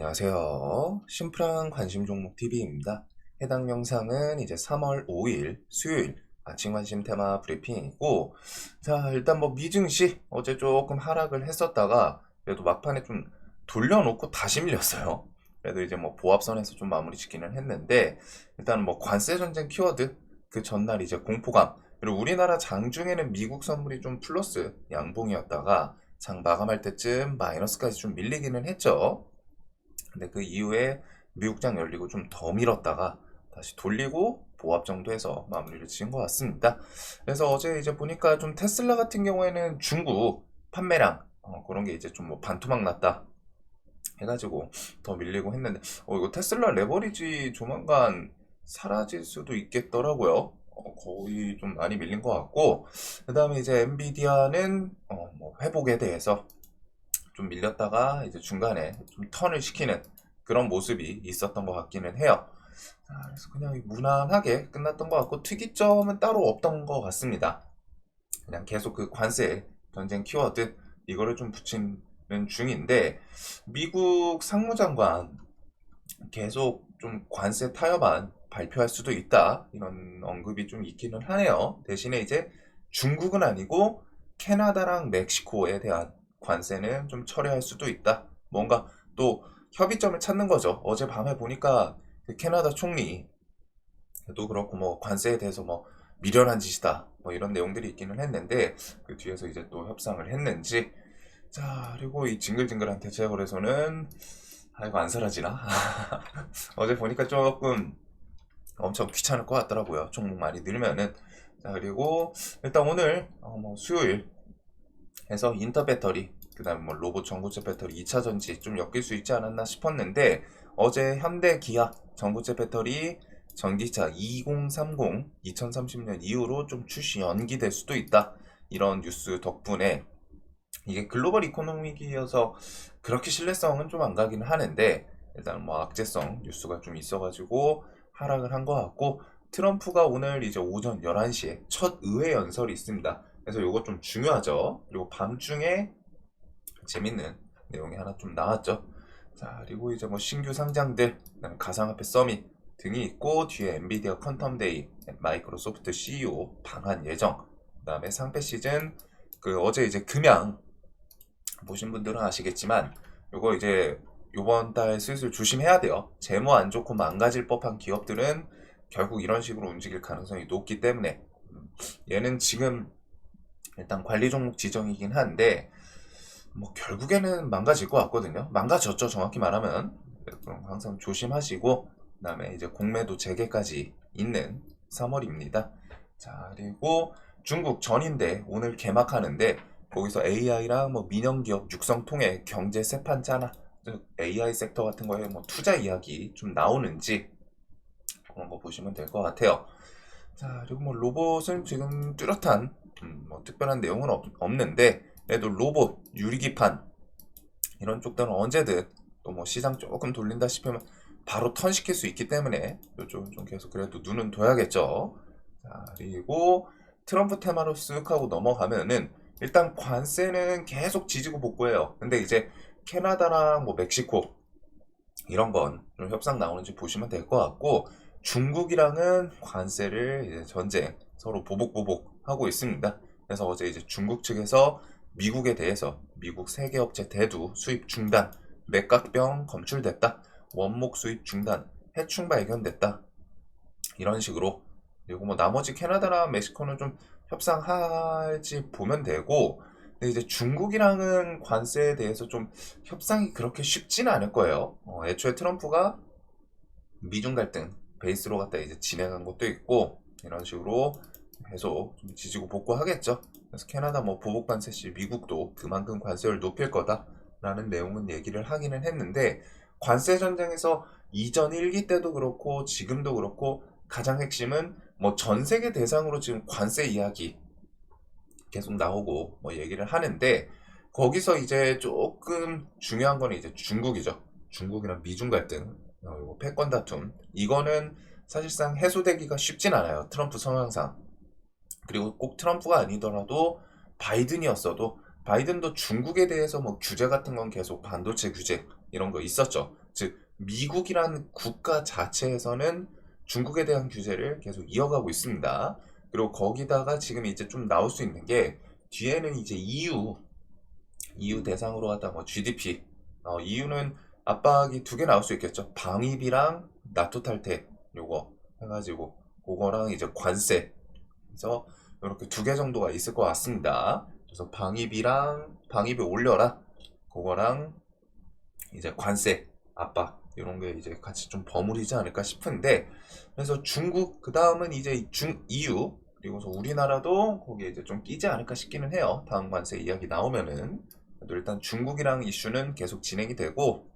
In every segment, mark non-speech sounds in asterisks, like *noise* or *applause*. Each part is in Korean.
안녕하세요. 심플한 관심 종목 TV입니다. 해당 영상은 이제 3월 5일 수요일 아침 관심 테마 브리핑이고, 자, 일단 뭐 미증시 어제 조금 하락을 했었다가 그래도 막판에 좀 돌려놓고 다시 밀렸어요. 그래도 이제 뭐 보합선에서 좀 마무리 짓기는 했는데, 일단 뭐 관세 전쟁 키워드 그 전날 이제 공포감 그리고 우리나라 장중에는 미국 선물이 좀 플러스 양봉이었다가 장 마감할 때쯤 마이너스까지 좀 밀리기는 했죠. 근데 그 이후에 미국장 열리고 좀 더 밀었다가 다시 돌리고 보합 정도에서 마무리를 지은 것 같습니다. 그래서 어제 이제 보니까 좀 테슬라 같은 경우에는 중국 판매량 어, 그런 게 이제 좀 뭐 반토막 났다 해가지고 더 밀리고 했는데 어 이거 테슬라 레버리지 조만간 사라질 수도 있겠더라고요. 어, 거의 좀 많이 밀린 것 같고 그 다음에 이제 엔비디아는 어, 뭐 회복에 대해서 좀 밀렸다가 이제 중간에 좀 턴을 시키는 그런 모습이 있었던 것 같기는 해요. 자, 그래서 그냥 무난하게 끝났던 것 같고 특이점은 따로 없던 것 같습니다. 그냥 계속 그 관세 전쟁 키워드 이거를 좀 붙이는 중인데 미국 상무장관 계속 좀 관세 타협안 발표할 수도 있다 이런 언급이 좀 있기는 하네요. 대신에 이제 중국은 아니고 캐나다랑 멕시코에 대한 관세는 좀 철회할 수도 있다. 뭔가 또 협의점을 찾는 거죠. 어제 밤에 보니까 그 캐나다 총리 도 그렇고 뭐 관세에 대해서 뭐 미련한 짓이다. 뭐 이런 내용들이 있기는 했는데 그 뒤에서 이제 또 협상을 했는지. 자 그리고 이 징글징글한 대체거래소는 아 이거 안 사라지나? *laughs* 어제 보니까 조금 엄청 귀찮을 것 같더라고요. 종목 많이 늘면은. 자 그리고 일단 오늘 어, 뭐 수요일 해서 인터 배터리 그 다음 뭐 로봇 전구체 배터리 2차 전지 좀 엮일 수 있지 않았나 싶었는데 어제 현대 기아 전구체 배터리 전기차 2030 2030년 이후로 좀 출시 연기될 수도 있다 이런 뉴스 덕분에 이게 글로벌 이코노믹이어서 그렇게 신뢰성은 좀 안 가기는 하는데 일단 뭐 악재성 뉴스가 좀 있어가지고 하락을 한 것 같고 트럼프가 오늘 이제 오전 11시에 첫 의회 연설이 있습니다. 그래서 이거 좀 중요하죠. 그리고 밤중에 재밌는 내용이 하나 좀 나왔죠. 자, 그리고 이제 뭐 신규 상장들, 가상화폐 서밋 등이 있고 뒤에 엔비디아 퀀텀 데이, 마이크로소프트 CEO 방한 예정, 그다음에 상패 시즌 그 어제 이제 금양 보신 분들은 아시겠지만 요거 이제 요번 달 슬슬 조심해야 돼요. 재무 안 좋고 망가질 법한 기업들은 결국 이런 식으로 움직일 가능성이 높기 때문에 음, 얘는 지금 일단 관리 종목 지정이긴 한데 뭐 결국에는 망가질 것 같거든요. 망가졌죠, 정확히 말하면. 항상 조심하시고 그다음에 이제 공매도 재개까지 있는 3월입니다. 자, 그리고 중국 전인대 오늘 개막하는데 거기서 AI랑 뭐 민영 기업 육성 통해 경제 세판 짜나 즉 AI 섹터 같은 거에 뭐 투자 이야기 좀 나오는지 그런 거 보시면 될 것 같아요. 자, 그리고 뭐 로봇은 지금 뚜렷한 음, 뭐 특별한 내용은 없, 없는데 그래도 로봇, 유리기판 이런 쪽들은 언제든 또 뭐 시장 조금 돌린다 싶으면 바로 턴 시킬 수 있기 때문에 이쪽은 좀 계속 그래도 눈은 둬야겠죠. 자, 그리고 트럼프 테마로 쓱 하고 넘어가면은 일단 관세는 계속 지지고 복구해요. 근데 이제 캐나다랑 뭐 멕시코 이런 건 좀 협상 나오는지 보시면 될 것 같고 중국이랑은 관세를 이제 전쟁 서로 보복보복 하고 있습니다. 그래서 어제 이제 중국 측에서 미국에 대해서 미국 세계 업체 대두 수입 중단, 맥각병 검출됐다, 원목 수입 중단, 해충 발견됐다. 이런 식으로 그리고 뭐 나머지 캐나다랑 멕시코는 좀 협상할지 보면 되고 근데 이제 중국이랑은 관세에 대해서 좀 협상이 그렇게 쉽지는 않을 거예요. 어, 애초에 트럼프가 미중 갈등 베이스로 갖다 이제 진행한 것도 있고 이런 식으로 계속 좀 지지고 복구하겠죠. 그래서 캐나다 뭐 보복 관세 시 미국도 그만큼 관세를 높일 거다라는 내용은 얘기를 하기는 했는데 관세 전쟁에서 이전 1기 때도 그렇고 지금도 그렇고 가장 핵심은 뭐 전 세계 대상으로 지금 관세 이야기 계속 나오고 뭐 얘기를 하는데 거기서 이제 조금 중요한 거는 이제 중국이죠. 중국이랑 미중 갈등, 어, 이거 패권 다툼 이거는 사실상 해소되기가 쉽진 않아요. 트럼프 성향상. 그리고 꼭 트럼프가 아니더라도 바이든이었어도 바이든도 중국에 대해서 뭐 규제 같은 건 계속 반도체 규제 이런 거 있었죠. 즉 미국이란 국가 자체에서는 중국에 대한 규제를 계속 이어가고 있습니다. 그리고 거기다가 지금 이제 좀 나올 수 있는 게 뒤에는 이제 EU, EU 대상으로 하다 뭐 GDP, 어, EU는 압박이 두 개 나올 수 있겠죠. 방위비랑 나토 탈퇴 요거 해가지고 그거랑 이제 관세 그래서 이렇게 두 개 정도가 있을 것 같습니다. 그래서 방위비랑 방위비 올려라 그거랑 이제 관세 압박 이런 게 이제 같이 좀 버무리지 않을까 싶은데 그래서 중국 그 다음은 이제 중 EU 그리고서 우리나라도 거기에 이제 좀 끼지 않을까 싶기는 해요. 다음 관세 이야기 나오면은 일단 중국이랑 이슈는 계속 진행이 되고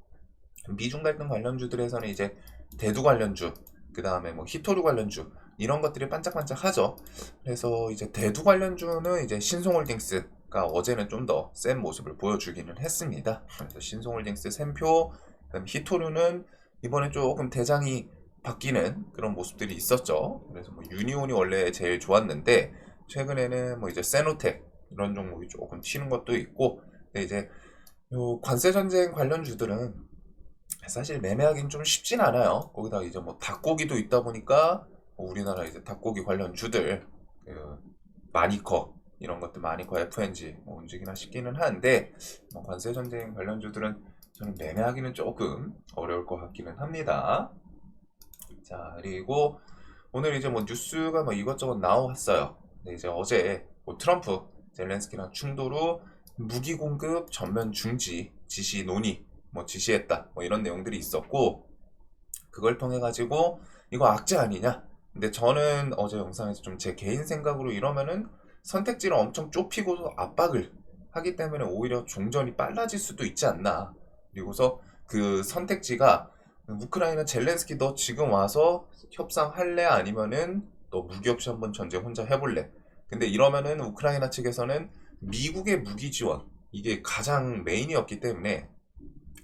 미중 갈등 관련주들에서는 이제 대두 관련주 그 다음에 뭐 히토류 관련주 이런 것들이 반짝반짝하죠. 그래서 이제 대두 관련주는 이제 신송홀딩스가 어제는 좀 더 센 모습을 보여주기는 했습니다. 그래서 신송홀딩스 샘표, 그다음 히토류는 이번에 조금 대장이 바뀌는 그런 모습들이 있었죠. 그래서 뭐 유니온이 원래 제일 좋았는데 최근에는 뭐 이제 세노텍 이런 종목이 조금 튀는 것도 있고 근데 이제 요 관세 전쟁 관련주들은 사실 매매하기는 좀 쉽진 않아요. 거기다 이제 뭐 닭고기도 있다 보니까 뭐 우리나라 이제 닭고기 관련 주들 그 마니커 이런 것들 마니커 FNG 뭐 움직이나 싶기는 한데 뭐 관세 전쟁 관련 주들은 저는 매매하기는 조금 어려울 것 같기는 합니다. 자 그리고 오늘 이제 뭐 뉴스가 뭐 이것저것 나왔어요. 이제 어제 뭐 트럼프 젤렌스키랑 충돌 후 무기 공급 전면 중지 지시 논의 뭐 지시했다 뭐 이런 내용들이 있었고 그걸 통해 가지고 이거 악재 아니냐 근데 저는 어제 영상에서 좀 제 개인 생각으로 이러면은 선택지를 엄청 좁히고서 압박을 하기 때문에 오히려 종전이 빨라질 수도 있지 않나 그리고서 그 선택지가 우크라이나 젤렌스키 너 지금 와서 협상할래 아니면은 너 무기 없이 한번 전쟁 혼자 해볼래 근데 이러면은 우크라이나 측에서는 미국의 무기 지원 이게 가장 메인이었기 때문에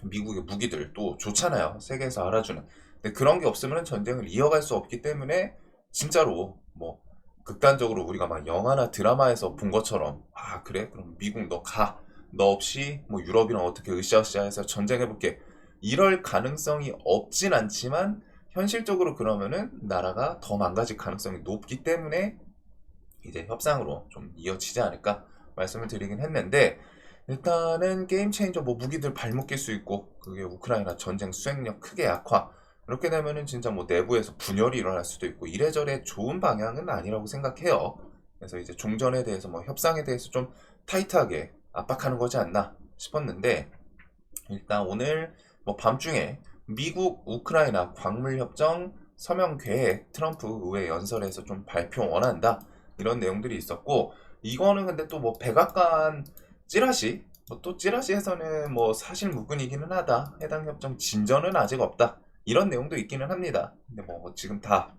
미국의 무기들 또 좋잖아요. 세계에서 알아주는. 근데 그런 게 없으면 전쟁을 이어갈 수 없기 때문에 진짜로 뭐 극단적으로 우리가 막 영화나 드라마에서 본 것처럼 아 그래 그럼 미국 너 가. 너 없이 뭐 유럽이랑 어떻게 으쌰으쌰해서 전쟁해볼게. 이럴 가능성이 없진 않지만 현실적으로 그러면은 나라가 더 망가질 가능성이 높기 때문에 이제 협상으로 좀 이어지지 않을까 말씀을 드리긴 했는데 일단은 게임 체인저 뭐 무기들 발목 낄 수 있고 그게 우크라이나 전쟁 수행력 크게 약화 이렇게 되면은 진짜 뭐 내부에서 분열이 일어날 수도 있고 이래저래 좋은 방향은 아니라고 생각해요. 그래서 이제 종전에 대해서 뭐 협상에 대해서 좀 타이트하게 압박하는 거지 않나 싶었는데 일단 오늘 뭐 밤중에 미국 우크라이나 광물 협정 서명 계획 트럼프 의회 연설에서 좀 발표 원한다 이런 내용들이 있었고 이거는 근데 또 뭐 백악관 찌라시 뭐 또 찌라시에서는 뭐 사실 무근이기는 하다 해당 협정 진전은 아직 없다 이런 내용도 있기는 합니다. 근데 뭐 지금 다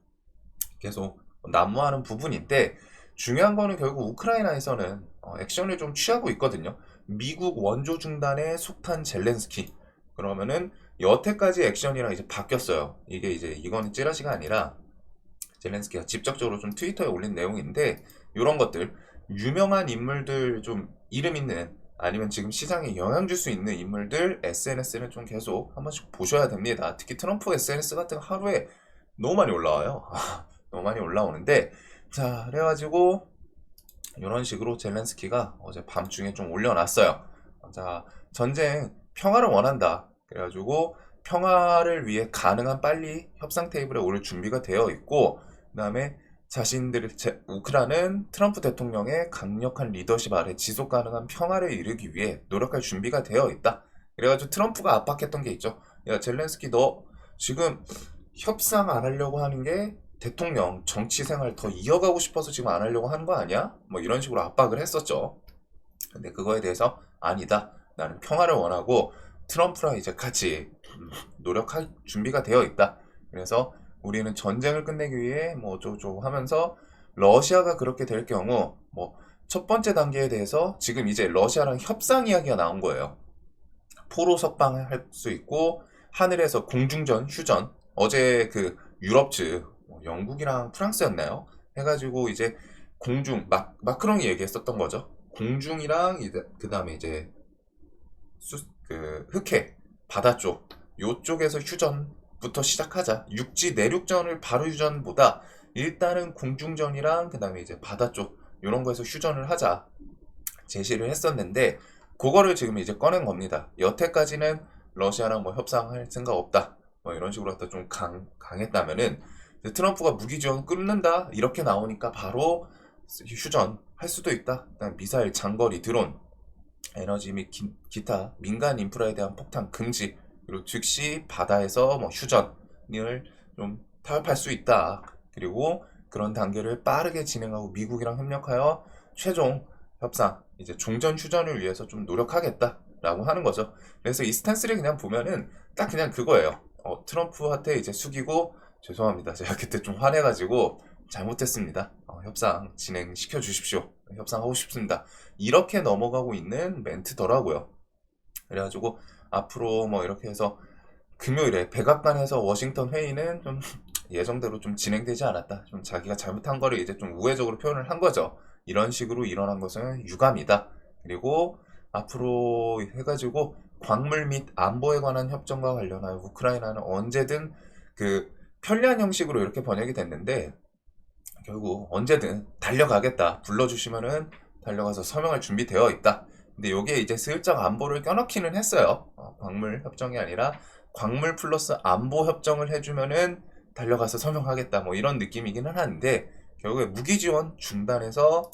계속 난무하는 부분인데 중요한 거는 결국 우크라이나에서는 어, 액션을 좀 취하고 있거든요. 미국 원조 중단에 속탄 젤렌스키. 그러면은 여태까지 액션이랑 이제 바뀌었어요. 이게 이제 이거는 찌라시가 아니라 젤렌스키가 직접적으로 좀 트위터에 올린 내용인데 이런 것들. 유명한 인물들 좀 이름 있는 아니면 지금 시장에 영향 줄 수 있는 인물들 SNS는 좀 계속 한 번씩 보셔야 됩니다. 특히 트럼프 SNS 같은 거 하루에 너무 많이 올라와요. *laughs* 너무 많이 올라오는데 자 그래가지고 이런 식으로 젤렌스키가 어제 밤중에 좀 올려놨어요. 자 전쟁 평화를 원한다. 그래가지고 평화를 위해 가능한 빨리 협상 테이블에 오를 준비가 되어 있고 그 다음에 자신들 제, 우크라는 트럼프 대통령의 강력한 리더십 아래 지속 가능한 평화를 이루기 위해 노력할 준비가 되어 있다. 그래가지고 트럼프가 압박했던 게 있죠. 야 젤렌스키 너 지금 협상 안 하려고 하는 게 대통령 정치 생활 더 이어가고 싶어서 지금 안 하려고 하는 거 아니야? 뭐 이런 식으로 압박을 했었죠. 근데 그거에 대해서 아니다. 나는 평화를 원하고 트럼프랑 이제 같이 노력할 준비가 되어 있다. 그래서 우리는 전쟁을 끝내기 위해 뭐 어쩌고저쩌고 하면서 러시아가 그렇게 될 경우 뭐 첫 번째 단계에 대해서 지금 이제 러시아랑 협상 이야기가 나온 거예요. 포로 석방을 할수 있고 하늘에서 공중전, 휴전 어제 그 유럽 측뭐 영국이랑 프랑스였나요? 해가지고 이제 공중 마, 마크롱이 얘기했었던 거죠. 공중이랑 이제 그 다음에 이제 수, 그 흑해 바다 쪽 요쪽에서 휴전 부터 시작하자. 육지 내륙전을 바로 휴전보다 일단은 공중전이랑 그다음에 이제 바다 쪽 이런 거에서 휴전을 하자 제시를 했었는데 그거를 지금 이제 꺼낸 겁니다. 여태까지는 러시아랑 뭐 협상할 생각 없다. 뭐 이런 식으로 갖다 좀 강, 강했다면은 트럼프가 무기 지원 끊는다 이렇게 나오니까 바로 휴전 할 수도 있다. 그다음 미사일 장거리 드론 에너지 및 기, 타 민간 인프라에 대한 폭탄 금지 그리고 즉시 바다에서 뭐 휴전을 좀 타협할 수 있다. 그리고 그런 단계를 빠르게 진행하고 미국이랑 협력하여 최종 협상 이제 종전 휴전을 위해서 좀 노력하겠다라고 하는 거죠. 그래서 이 스탠스를 그냥 보면은 딱 그냥 그거예요. 어, 트럼프한테 이제 숙이고 죄송합니다. 제가 그때 좀 화내가지고 잘못했습니다. 어, 협상 진행시켜 주십시오. 협상하고 싶습니다. 이렇게 넘어가고 있는 멘트더라고요. 그래가지고 앞으로 뭐 이렇게 해서 금요일에 백악관에서 워싱턴 회의는 좀 *laughs* 예정대로 좀 진행되지 않았다. 좀 자기가 잘못한 거를 이제 좀 우회적으로 표현을 한 거죠. 이런 식으로 일어난 것은 유감이다. 그리고 앞으로 해가지고 광물 및 안보에 관한 협정과 관련하여 우크라이나는 언제든 그 편리한 형식으로 이렇게 번역이 됐는데 결국 언제든 달려가겠다. 불러주시면은 달려가서 서명할 준비되어 있다. 근데 요게 이제 슬쩍 안보를 껴넣기는 했어요. 어, 광물 협정이 아니라 광물 플러스 안보 협정을 해주면은 달려가서 서명하겠다. 뭐 이런 느낌이기는 한데 결국에 무기 지원 중단해서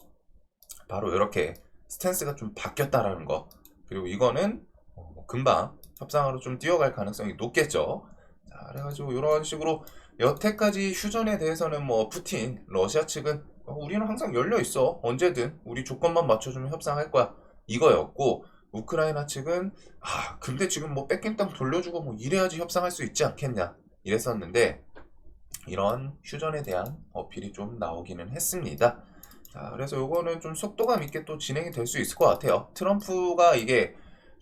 바로 이렇게 스탠스가 좀 바뀌었다라는 거. 그리고 이거는 어, 금방 협상으로 좀 뛰어갈 가능성이 높겠죠. 자, 그래가지고 이런 식으로 여태까지 휴전에 대해서는 뭐 푸틴, 러시아 측은 어, 우리는 항상 열려 있어. 언제든 우리 조건만 맞춰주면 협상할 거야. 이거였고 우크라이나 측은 아 근데 지금 뭐 뺏긴 땅 돌려주고 뭐 이래야지 협상할 수 있지 않겠냐 이랬었는데 이런 휴전에 대한 어필이 좀 나오기는 했습니다. 자, 그래서 요거는 좀 속도감 있게 또 진행이 될 수 있을 것 같아요. 트럼프가 이게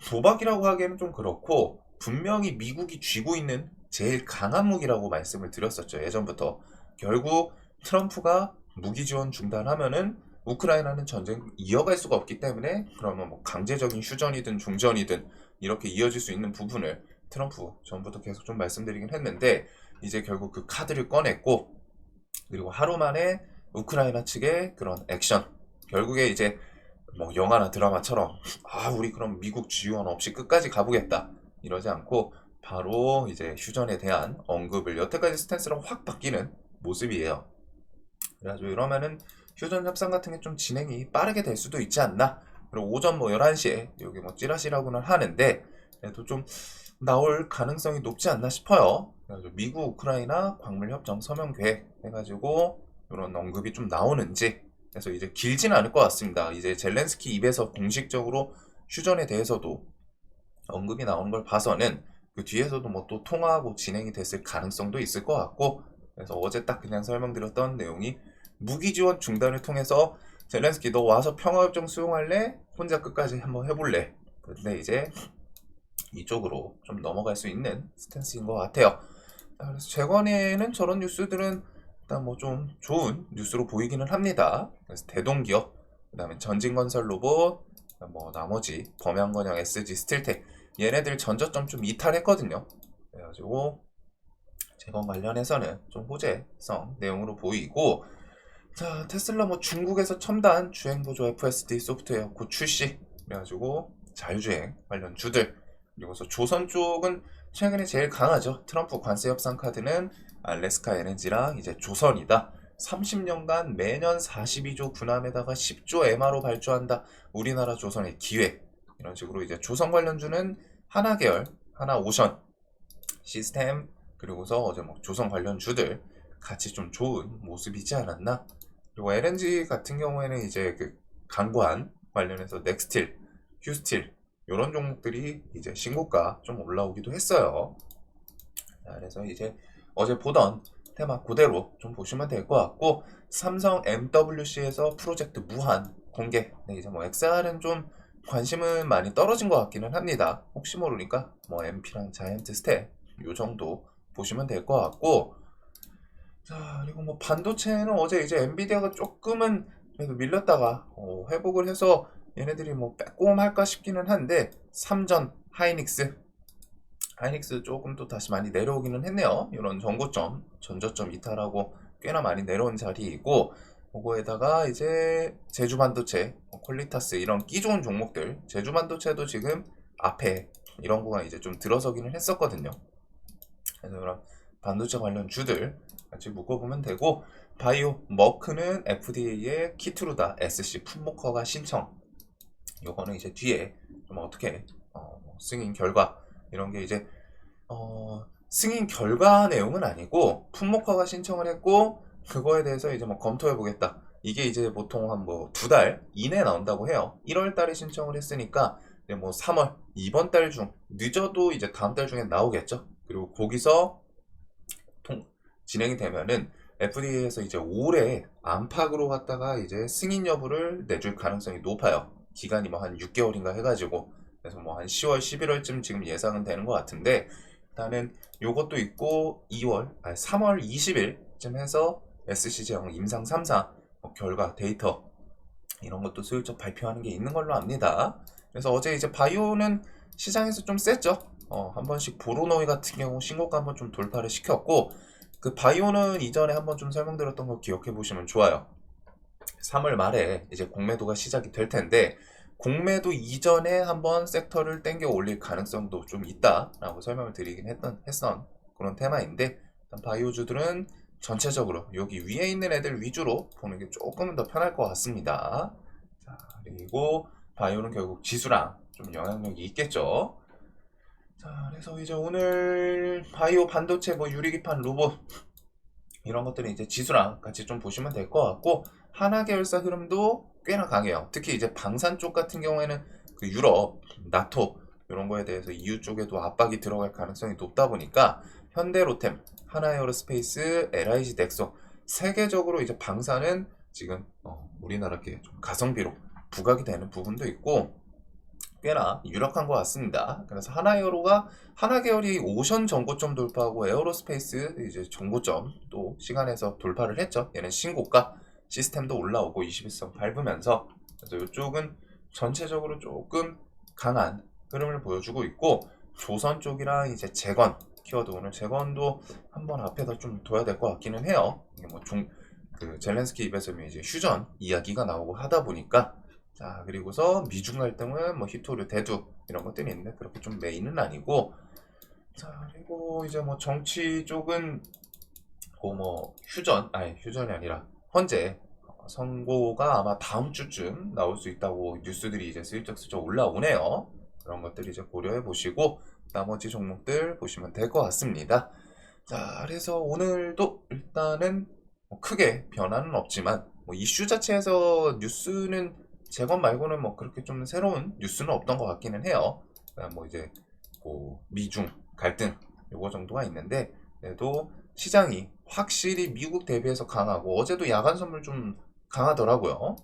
도박이라고 하기에는 좀 그렇고 분명히 미국이 쥐고 있는 제일 강한 무기라고 말씀을 드렸었죠. 예전부터. 결국 트럼프가 무기 지원 중단하면은 우크라이나는 전쟁 이어갈 수가 없기 때문에 그러면 뭐 강제적인 휴전이든 중전이든 이렇게 이어질 수 있는 부분을 트럼프 전부터 계속 좀 말씀드리긴 했는데 이제 결국 그 카드를 꺼냈고 그리고 하루 만에 우크라이나 측의 그런 액션 결국에 이제 뭐 영화나 드라마처럼 아 우리 그럼 미국 지원 없이 끝까지 가보겠다 이러지 않고 바로 이제 휴전에 대한 언급을 여태까지 스탠스로 확 바뀌는 모습이에요. 그래가지고 이러면은 휴전 협상 같은 게 좀 진행이 빠르게 될 수도 있지 않나? 그리고 오전 뭐 11시에 여기 뭐 찌라시라고는 하는데 그래도 좀 나올 가능성이 높지 않나 싶어요. 그래서 미국 우크라이나 광물 협정 서명 계획 해가지고 이런 언급이 좀 나오는지 그래서 이제 길지는 않을 것 같습니다. 이제 젤렌스키 입에서 공식적으로 휴전에 대해서도 언급이 나오는 걸 봐서는 그 뒤에서도 뭐 또 통화하고 진행이 됐을 가능성도 있을 것 같고 그래서 어제 딱 그냥 설명드렸던 내용이 무기 지원 중단을 통해서 젤렌스키 너 와서 평화협정 수용할래? 혼자 끝까지 한번 해볼래? 근데 이제 이쪽으로 좀 넘어갈 수 있는 스탠스인 것 같아요. 그래서 최근에는 저런 뉴스들은 일단 뭐 좀 좋은 뉴스로 보이기는 합니다. 그래서 대동기업, 그 다음에 전진건설 로봇, 뭐 나머지 범양건양 SG 스틸텍 얘네들 전저점 좀 이탈했거든요. 그래가지고 재건 관련해서는 좀 호재성 내용으로 보이고 자 테슬라 뭐 중국에서 첨단 주행보조 FSD 소프트웨어 곧 출시 그래가지고 자율주행 관련 주들 그리고서 조선 쪽은 최근에 제일 강하죠. 트럼프 관세 협상 카드는 알래스카 에너지랑 이제 조선이다. 30년간 매년 42조 군함에다가 10조 MR로 발주한다. 우리나라 조선의 기회. 이런 식으로 이제 조선 관련주는 하나 계열, 하나 오션 시스템 그리고서 어제 뭐 조선 관련주들 같이 좀 좋은 모습이지 않았나? 그리고 LNG 같은 경우에는 이제 그 강관 관련해서 넥스틸, 휴스틸 이런 종목들이 이제 신고가 좀 올라오기도 했어요. 자, 그래서 이제 어제 보던 테마 그대로 좀 보시면 될 것 같고 삼성 MWC에서 프로젝트 무한 공개. 네, 이제 뭐 XR은 좀 관심은 많이 떨어진 것 같기는 합니다. 혹시 모르니까 뭐 MP랑 자이언트 스텝 요 정도 보시면 될 것 같고 자 그리고 뭐 반도체는 어제 이제 엔비디아가 조금은 그래도 밀렸다가 어, 회복을 해서 얘네들이 뭐 빼꼼할까 싶기는 한데 삼전 하이닉스 하이닉스 조금 또 다시 많이 내려오기는 했네요. 이런 전고점, 전저점 이탈하고 꽤나 많이 내려온 자리이고 그거에다가 이제 제주 반도체, 뭐 퀄리타스 이런 끼 좋은 종목들, 제주 반도체도 지금 앞에 이런 거가 이제 좀 들어서기는 했었거든요. 그래서 그런 반도체 관련 주들 같이 묶어보면 되고 바이오 머크는 FDA의 키트루다 SC 품목허가 신청 요거는 이제 뒤에 좀 어떻게 어, 뭐 승인 결과 이런 게 이제 어, 승인 결과 내용은 아니고 품목허가 신청을 했고 그거에 대해서 이제 뭐 검토해 보겠다. 이게 이제 보통 한 뭐 두 달 이내 나온다고 해요. 1월 달에 신청을 했으니까 뭐 3월 이번 달 중 늦어도 이제 다음 달 중에 나오겠죠. 그리고 거기서 통 진행이 되면은 FDA에서 이제 올해 안팎으로 갔다가 이제 승인 여부를 내줄 가능성이 높아요. 기간이 뭐 한 6개월인가 해가지고 그래서 뭐 한 10월, 11월쯤 지금 예상은 되는 것 같은데 일단은 요것도 있고 2월, 아니 3월 20일쯤 해서 SC 제형 임상 3사 뭐 결과 데이터 이런 것도 슬쩍 발표하는 게 있는 걸로 압니다. 그래서 어제 이제 바이오는 시장에서 좀 셌죠. 어, 한 번씩 보로노이 같은 경우 신고가 한번 좀 돌파를 시켰고 그 바이오는 이전에 한번 좀 설명드렸던 거 기억해 보시면 좋아요. 3월 말에 이제 공매도가 시작이 될 텐데 공매도 이전에 한번 섹터를 땡겨 올릴 가능성도 좀 있다라고 설명을 드리긴 했던 했던 그런 테마인데 바이오주들은 전체적으로 여기 위에 있는 애들 위주로 보는 게 조금은 더 편할 것 같습니다. 자, 그리고 바이오는 결국 지수랑 좀 영향력이 있겠죠. 자, 그래서 이제 오늘 바이오 반도체 뭐 유리기판 로봇 이런 것들은 이제 지수랑 같이 좀 보시면 될 것 같고 하나 계열사 흐름도 꽤나 강해요. 특히 이제 방산 쪽 같은 경우에는 그 유럽, 나토 이런 거에 대해서 EU 쪽에도 압박이 들어갈 가능성이 높다 보니까 현대로템, 하나에어로스페이스, LIG 덱소 세계적으로 이제 방산은 지금 어, 우리나라께 좀 가성비로 부각이 되는 부분도 있고 꽤나 유력한 것 같습니다. 그래서 하나에어로가 하나 계열이 오션 정고점 돌파하고 에어로스페이스 이제 정고점 또 시간에서 돌파를 했죠. 얘는 신고가 시스템도 올라오고 21선 밟으면서 그래서 이쪽은 전체적으로 조금 강한 흐름을 보여주고 있고 조선 쪽이랑 이제 재건 키워드 오늘 재건도 한번 앞에다 좀 둬야 될 것 같기는 해요. 이게 뭐 종, 그 젤렌스키 입에서 이제 휴전 이야기가 나오고 하다 보니까 자 그리고서 미중 갈등은 뭐 히토르 대두 이런 것들이 있는데 그렇게 좀 메인은 아니고 자 그리고 이제 뭐 정치 쪽은 그뭐 휴전 아니 휴전이 아니라 헌재 선고가 아마 다음 주쯤 나올 수 있다고 뉴스들이 이제 슬쩍슬쩍 올라오네요. 그런 것들 이제 고려해 보시고 나머지 종목들 보시면 될 것 같습니다. 자, 그래서 오늘도 일단은 뭐 크게 변화는 없지만 뭐 이슈 자체에서 뉴스는 재건 말고는 뭐 그렇게 좀 새로운 뉴스는 없던 것 같기는 해요. 뭐 이제 뭐 미중 갈등 요거 정도가 있는데 그래도 시장이 확실히 미국 대비해서 강하고 어제도 야간 선물 좀 강하더라고요.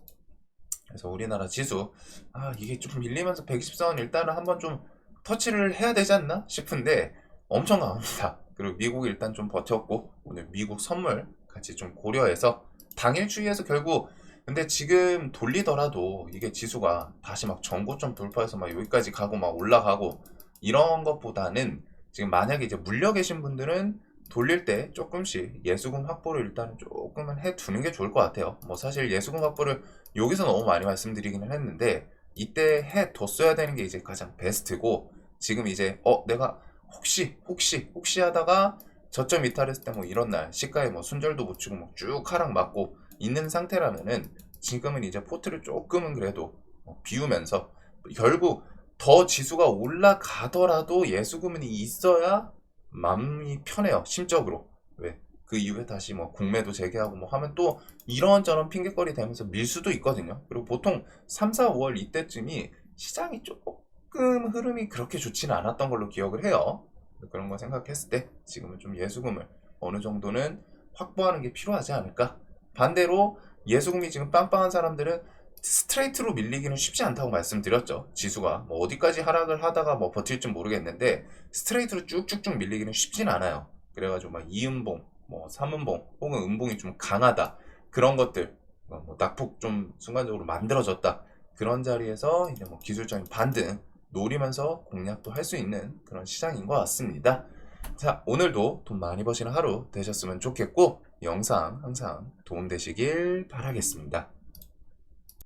그래서 우리나라 지수 아 이게 좀 밀리면서 120선 일단은 한번 좀 터치를 해야 되지 않나 싶은데 엄청 강합니다. *laughs* 그리고 미국이 일단 좀 버텼고 오늘 미국 선물 같이 좀 고려해서 당일주의에서 결국 근데 지금 돌리더라도 이게 지수가 다시 막 전고점 돌파해서 막 여기까지 가고 막 올라가고 이런 것보다는 지금 만약에 이제 물려 계신 분들은 돌릴 때 조금씩 예수금 확보를 일단은 조금은 해 두는 게 좋을 것 같아요. 뭐 사실 예수금 확보를 여기서 너무 많이 말씀드리기는 했는데 이때 해 뒀어야 되는 게 이제 가장 베스트고 지금 이제 어 내가 혹시 혹시 혹시 하다가 저점 이탈했을 때 뭐 이런 날 시가에 뭐 순절도 못 치고 뭐 쭉 하락 맞고 있는 상태라면은 지금은 이제 포트를 조금은 그래도 뭐 비우면서 결국 더 지수가 올라가더라도 예수금이 있어야 마음이 편해요. 심적으로. 왜? 그 이후에 다시 뭐 공매도 재개하고 뭐 하면 또 이런저런 핑계거리 되면서 밀 수도 있거든요. 그리고 보통 3, 4, 5월 이때쯤이 시장이 조금 흐름이 그렇게 좋지는 않았던 걸로 기억을 해요. 그런 거 생각했을 때 지금은 좀 예수금을 어느 정도는 확보하는 게 필요하지 않을까. 반대로 예수금이 지금 빵빵한 사람들은 스트레이트로 밀리기는 쉽지 않다고 말씀드렸죠. 지수가 뭐 어디까지 하락을 하다가 뭐 버틸지 모르겠는데 스트레이트로 쭉쭉쭉 밀리기는 쉽진 않아요. 그래가지고 막 이음봉, 뭐 삼음봉 혹은 음봉이 좀 강하다 그런 것들 뭐, 뭐 낙폭 좀 순간적으로 만들어졌다 그런 자리에서 이제 뭐 기술적인 반등 노리면서 공략도 할 수 있는 그런 시장인 것 같습니다. 자 오늘도 돈 많이 버시는 하루 되셨으면 좋겠고 영상 항상 도움되시길 바라겠습니다.